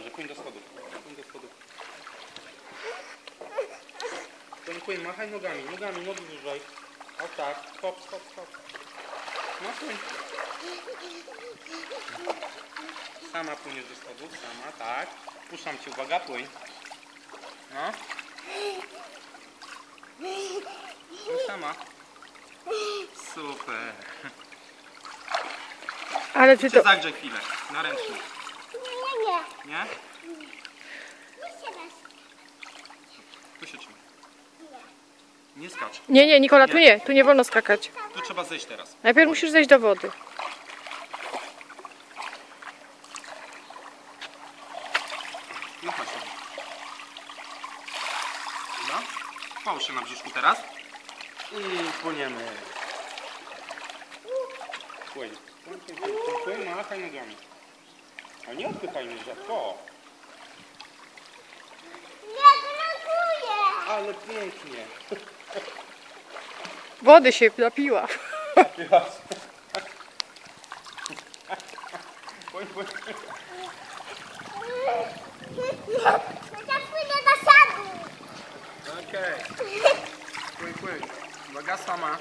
Dobrze, kuń do schodów. Kuń do schodów. Kuń, kuń, machaj nogami, nogami, nogi wyżej. O tak, hop, hop, hop. No kuń. Sama płyniesz do schodów, sama, tak. Puszczam cię, uwaga, płyń. No. No sama. Super. Ale czy to... Zagrzej chwilę, na ręcznik. Nie, nie, nie. Nie? Tu się trzyma. Nie skacz. Nie, nie, Nikola, tu nie. Tu nie wolno skakać. Tu trzeba zejść teraz. Najpierw musisz zejść do wody. No chodź. No. Połóż się na brzuszku teraz. I płyniemy. Płyń, płyń, płyń, płyń, płyń, machaj nogami. A nie odpychaj mnie rzadko. Nie gratuluję. Ale pięknie. Wody się napiła. Płyń. Teraz pójdę do sadu. Okej. Płyń, płyń. Uwaga sama.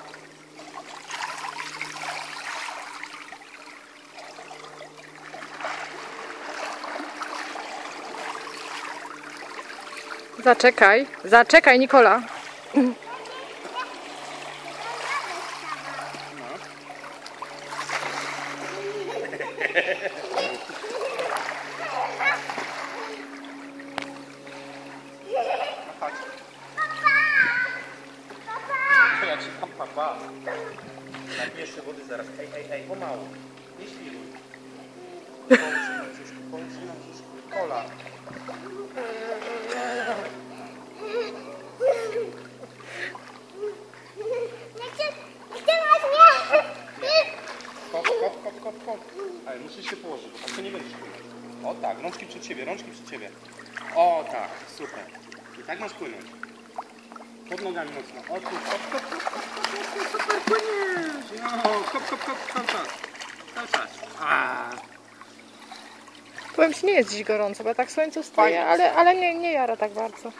Zaczekaj. Zaczekaj, Nikola. Papa. Napijesz się wody zaraz. Ej, ej, ej, pomału. Nie świruj. Połóż się na brzuszku, połóż się na brzuszku. Kola. Kop, kop, kop, kop. Ale musisz się położyć, bo tak to nie będziesz płynąć. O tak, rączki przed ciebie, rączki przed ciebie. O tak, super. I tak masz płynąć. Pod nogami mocno. O tu, kop, kop, kop, kop, kop, kop, super płyniesz. No, kop, kop, kop, cały czas. Cały czas. A, Powiem ci, nie jest dziś gorąco, bo ja tak w słońcu stoję, Fajnie. ale, ale nie, nie jara tak bardzo.